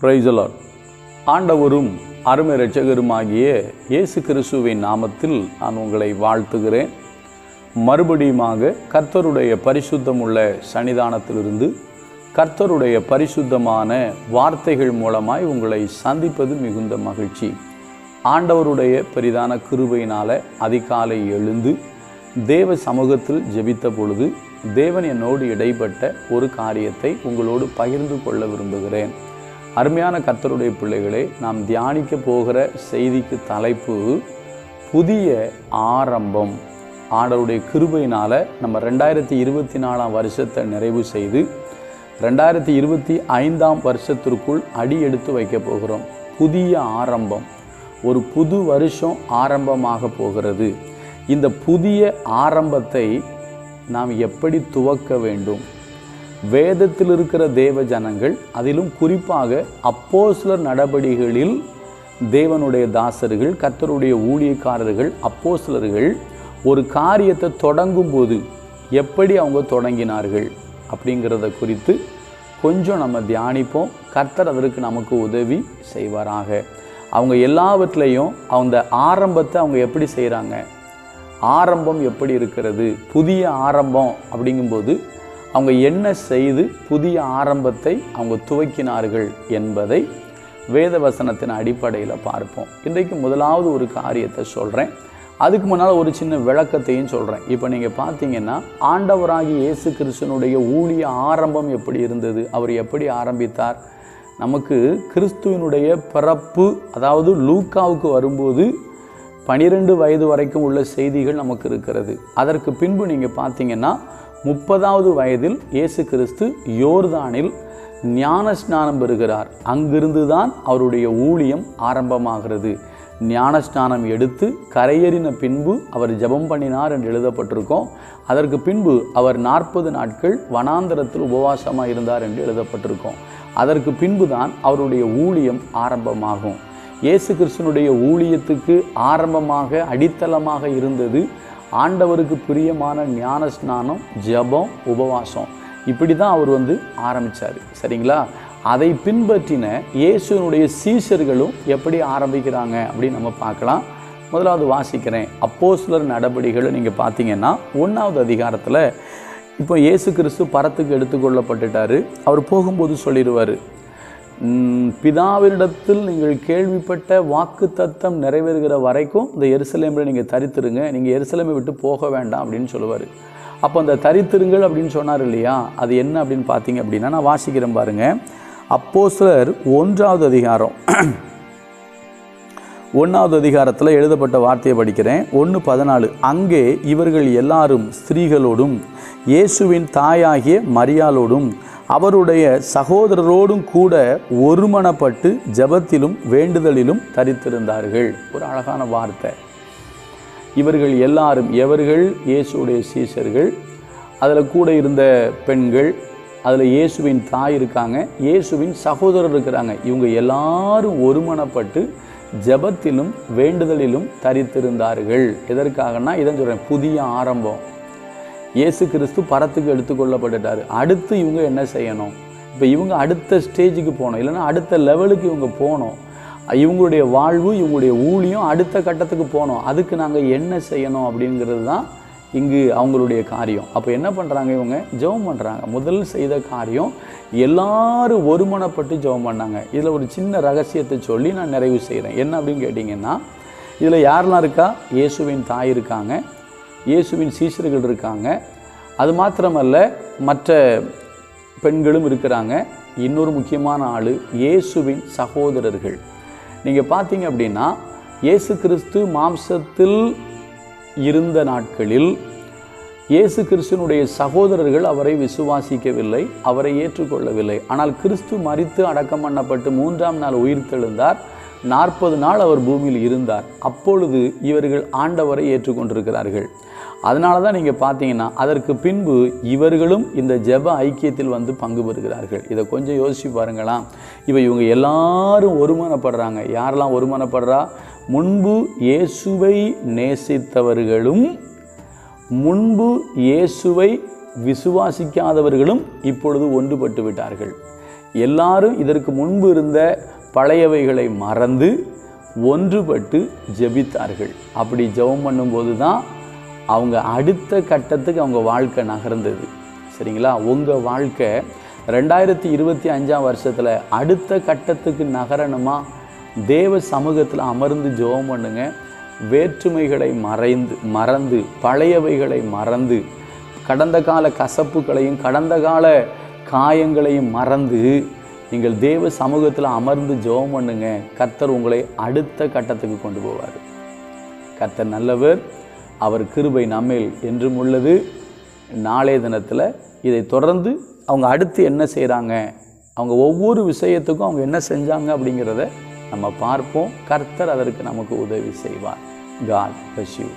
Praise the Lord ஆண்டவரும் அருமை இரட்சகருமாகிய இயேசு கிறிஸ்துவின் நாமத்தில் நான் உங்களை வாழ்த்துகிறேன். மறுபடியுமாக கர்த்தருடைய பரிசுத்தமுள்ள சன்னிதானத்திலிருந்து கர்த்தருடைய பரிசுத்தமான வார்த்தைகள் மூலமாய் உங்களை சந்திப்பது மிகுந்த மகிழ்ச்சி. ஆண்டவருடைய பெரிதான கிருபையினால் அதிகாலை எழுந்து தேவ சமூகத்தில் ஜெபித்த பொழுது தேவன் என்னோடு இடைப்பட்ட ஒரு காரியத்தை உங்களோடு பகிர்ந்து கொள்ள விரும்புகிறேன். அருமையான கர்த்தருடைய பிள்ளைகளே நாம் தியானிக்க போகிற செய்திக்கு தலைப்பு புதிய ஆரம்பம். ஆண்டவருடைய கிருபையினால் நம்ம ரெண்டாயிரத்தி இருபத்தி நாலாம் வருஷத்தை நிறைவு செய்து ரெண்டாயிரத்தி இருபத்தி ஐந்தாம் வருஷத்திற்குள் அடி எடுத்து வைக்க போகிறோம். புதிய ஆரம்பம். ஒரு புது வருஷம் ஆரம்பமாக போகிறது. இந்த புதிய ஆரம்பத்தை நாம் எப்படி துவக்க வேண்டும்? வேதத்தில் இருக்கிற தேவ ஜனங்கள் அதிலும் குறிப்பாக அப்போஸ்லர் நடபடிகளில் தேவனுடைய தாசர்கள் கர்த்தருடைய ஊழியக்காரர்கள் அப்போஸ்லர்கள் ஒரு காரியத்தை தொடங்கும் போது எப்படி அவங்க தொடங்கினார்கள் அப்படிங்கிறத குறித்து கொஞ்சம் நம்ம தியானிப்போம். கர்த்தர் அதற்கு நமக்கு உதவி செய்வாராக. அவங்க எல்லாவற்றிலையும் அந்த ஆரம்பத்தை அவங்க எப்படி செய்கிறாங்க ஆரம்பம் எப்படி இருக்கிறது? புதிய ஆரம்பம் அப்படிங்கும்போது அவங்க என்ன செய்து புதிய ஆரம்பத்தை அவங்க துவக்கினார்கள் என்பதை வேத வசனத்தின் அடிப்படையில் பார்ப்போம். இன்றைக்கு முதலாவது ஒரு காரியத்தை சொல்கிறேன் அதுக்கு முன்னால் ஒரு சின்ன விளக்கத்தையும் சொல்கிறேன் இப்போ நீங்கள் பார்த்தீங்கன்னா ஆண்டவராகி இயேசு கிறிஸ்தனுடைய ஊழிய ஆரம்பம் எப்படி இருந்தது? அவர் எப்படி ஆரம்பித்தார்? நமக்கு கிறிஸ்துவனுடைய பிறப்பு அதாவது லூக்காவுக்கு வரும்போது பனிரெண்டு வயது வரைக்கும் உள்ள செய்திகள் நமக்கு இருக்கிறது. அதற்கு பின்பு நீங்கள் பார்த்தீங்கன்னா முப்பதாவது வயதில் இயேசு கிறிஸ்து யோர்தானில் ஞான ஸ்நானம் பெறுகிறார். அங்கிருந்து தான் அவருடைய ஊழியம் ஆரம்பமாகிறது. ஞானஸ்நானம் எடுத்து கரையேறின பின்பு அவர் ஜெபம் பண்ணினார் என்று எழுதப்பட்டிருக்கோம். அதற்கு பின்பு அவர் நாற்பது நாட்கள் வனாந்தரத்தில் உபவாசமாக இருந்தார் என்று எழுதப்பட்டிருக்கோம். அதற்கு பின்பு தான் அவருடைய ஊழியம் ஆரம்பமாகும். இயேசு கிறிஸ்தனுடைய ஊழியத்துக்கு ஆரம்பமாக அடித்தளமாக இருந்தது ஆண்டவருக்கு பிரியமான ஞான ஸ்நானம் ஜபம் உபவாசம். இப்படி தான் அவர் வந்து ஆரம்பித்தார் சரிங்களா? அதை பின்பற்றின இயேசுனுடைய சீஷர்களும் எப்படி ஆரம்பிக்கிறாங்க அப்படின்னு நம்ம பார்க்கலாம். முதலாவது வாசிக்கிறேன். அப்போ சிலர் நடவடிக்கைகளை நீங்கள் பார்த்தீங்கன்னா ஒன்றாவது அதிகாரத்தில் இப்போ இயேசு கிறிஸ்து பரத்துக்கு எடுத்துக்கொள்ளப்பட்டுட்டார். அவர் போகும்போது சொல்லிடுவார் பிதாவினிடத்தில் நீங்கள் கேள்விப்பட்ட வாக்கு தத்தம் நிறைவேறுகிற வரைக்கும் இந்த எருசலேமில் நீங்கள் தரித்திருங்க. நீங்கள் எருசலேமை விட்டு போக வேண்டாம் அப்படின்னு சொல்லுவார். அப்போ அந்த தரித்திருங்கள் அப்படின்னு சொன்னார் இல்லையா? அது என்ன அப்படின்னு பார்த்தீங்க அப்படின்னா நான் வாசிக்கிறேன் பாருங்கள் அப்போ சிலர் ஒன்றாவது அதிகாரம். ஒன்றாவது அதிகாரத்தில் எழுதப்பட்ட வார்த்தையை படிக்கிறேன். ஒன்று பதினாலு. அங்கே இவர்கள் எல்லாரும் ஸ்திரீகளோடும் இயேசுவின் தாயாகிய மரியாளோடும் அவருடைய சகோதரரோடும் கூட ஒருமனப்பட்டு ஜபத்திலும் வேண்டுதலிலும் தரித்திருந்தார்கள். ஒரு அழகான வார்த்தை. இவர்கள் எல்லாரும் எவர்கள்? இயேசுடைய சீசர்கள் அதில் கூட இருந்த பெண்கள் அதில் இயேசுவின் தாய் இருக்காங்க. இயேசுவின் சகோதரர் இருக்கிறாங்க. இவங்க எல்லாரும் ஒருமனப்பட்டு ஜபத்திலும் வேண்டுதலிலும் தரித்திருந்தார்கள். எதற்காகனா இதான் சொல்கிறேன் புதிய ஆரம்பம். இயேசு கிறிஸ்து பரத்துக்கு எடுத்துக்கொள்ளப்பட்டுட்டார் அடுத்து இவங்க என்ன செய்யணும்? இப்போ இவங்க அடுத்த ஸ்டேஜுக்கு போகணும். இல்லைன்னா அடுத்த லெவலுக்கு இவங்க போகணும். இவங்களுடைய வாழ்வு இவங்களுடைய ஊழியம் அடுத்த கட்டத்துக்கு போகணும். அதுக்கு நாங்கள் என்ன செய்யணும் அப்படிங்கிறது தான் இங்கு அவங்களுடைய காரியம். அப்போ என்ன பண்ணுறாங்க இவங்க? ஜெபம் பண்ணுறாங்க முதல் செய்த காரியம் எல்லாரும் ஒருமனப்பட்டு ஜெபம் பண்ணாங்க. இதில் ஒரு சின்ன ரகசியத்தை சொல்லி நான் நிறைவு செய்கிறேன் என்ன அப்படின்னு கேட்டிங்கன்னா இதில் யாரெல்லாம் இருக்கா? இயேசுவின் தாய் இருக்காங்க. இயேசுவின் சீசர்கள் இருக்காங்க. அது மாத்திரமல்ல மற்ற பெண்களும் இருக்கிறாங்க. இன்னொரு முக்கியமான ஆள் இயேசுவின் சகோதரர்கள். நீங்கள் பார்த்தீங்க அப்படின்னா இயேசு கிறிஸ்து மாம்சத்தில் இருந்த நாட்களில் இயேசு கிறிஸ்துனுடைய சகோதரர்கள் அவரை விசுவாசிக்கவில்லை அவரை ஏற்றுக்கொள்ளவில்லை. ஆனால் கிறிஸ்து மறித்து அடக்கம் பண்ணப்பட்டு மூன்றாம் நாள் உயிர் தெழுந்தார் நாற்பது நாள் அவர் பூமியில் இருந்தார். அப்பொழுது இவர்கள் ஆண்டவரை ஏற்றுக்கொண்டிருக்கிறார்கள். அதனால தான் நீங்கள் பார்த்தீங்கன்னா அதற்கு பின்பு இவர்களும் இந்த ஜெப ஐக்கியத்தில் வந்து பங்கு பெறுகிறார்கள். இதை கொஞ்சம் யோசிச்சு பாருங்களாம் இவ இவங்க எல்லாரும் ஒருமனப்படுறாங்க. யாரெல்லாம் ஒருமனப்படுறா? முன்பு இயேசுவை நேசித்தவர்களும் முன்பு இயேசுவை விசுவாசிக்காதவர்களும் இப்பொழுது ஒன்றுபட்டு விட்டார்கள். எல்லாரும் இதற்கு முன்பு இருந்த பழையவைகளை மறந்து ஒன்றுபட்டு ஜெபித்தார்கள். அப்படி ஜெபம் பண்ணும்போது தான் அவங்க அடுத்த கட்டத்துக்கு அவங்க வாழ்க்கை நகர்ந்தது. சரிங்களா? உங்கள் வாழ்க்கை ரெண்டாயிரத்தி இருபத்தி அஞ்சாம் வருஷத்தில் அடுத்த கட்டத்துக்கு நகரணுமா? தேவ சமூகத்தில் அமர்ந்து ஜெபம் பண்ணுங்க. வேற்றுமைகளை மறைந்து மறந்து பழையவைகளை மறந்து கடந்த கால கசப்புகளையும் கடந்த கால காயங்களையும் மறந்து நீங்கள் தேவ சமூகத்தில் அமர்ந்து ஜெபம் பண்ணுங்க. கர்த்தர் உங்களை அடுத்த கட்டத்துக்கு கொண்டு போவார். கர்த்தர் நல்லவர். அவர் கிருபை நம்மேல் என்றும் உள்ளது. நாளைய தினத்தில் இதை தொடர்ந்து அவங்க அடுத்து என்ன செய்கிறாங்க அவங்க ஒவ்வொரு விஷயத்துக்கும் அவங்க என்ன செஞ்சாங்க அப்படிங்கிறத நம்ம பார்ப்போம். கர்த்தர் அதற்கு நமக்கு உதவி செய்வார். காட் பஷ்யூ